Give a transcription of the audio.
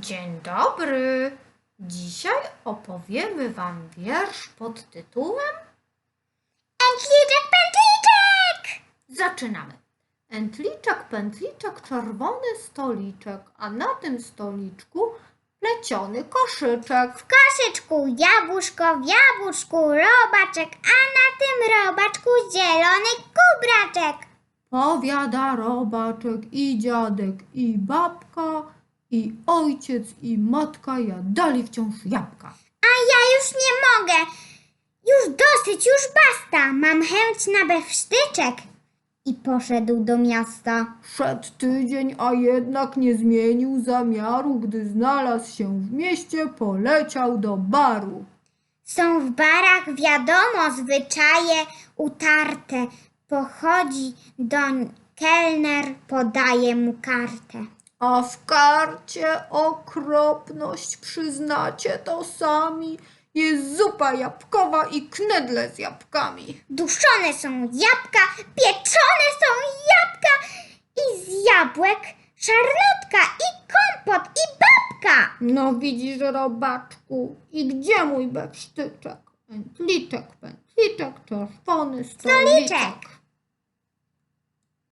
Dzień dobry. Dzisiaj opowiemy Wam wiersz pod tytułem Entliczek, pętliczek! Zaczynamy. Entliczek, pętliczek, czerwony stoliczek, a na tym stoliczku pleciony koszyczek. W koszyczku jabłuszko, w jabłuszku robaczek, a na tym robaczku zielony kubraczek. Powiada robaczek i dziadek i babka i ojciec i matka jadali wciąż jabłka. A ja już nie mogę. Już dosyć, już basta. Mam chęć na bewsztyczek. I poszedł do miasta. Szedł tydzień, a jednak nie zmienił zamiaru, gdy znalazł się w mieście, poleciał do baru. Są w barach wiadomo zwyczaje utarte. Pochodzi do kelner, podaje mu kartę. A w karcie okropność, przyznacie to sami, jest zupa jabłkowa i knedle z jabłkami. Duszone są jabłka, pieczone są jabłka i z jabłek szarlotka i kompot i babka. No widzisz, robaczku, i gdzie mój bewsztyczek? Pętliczek, pętliczek, czerwony. Stoliczek.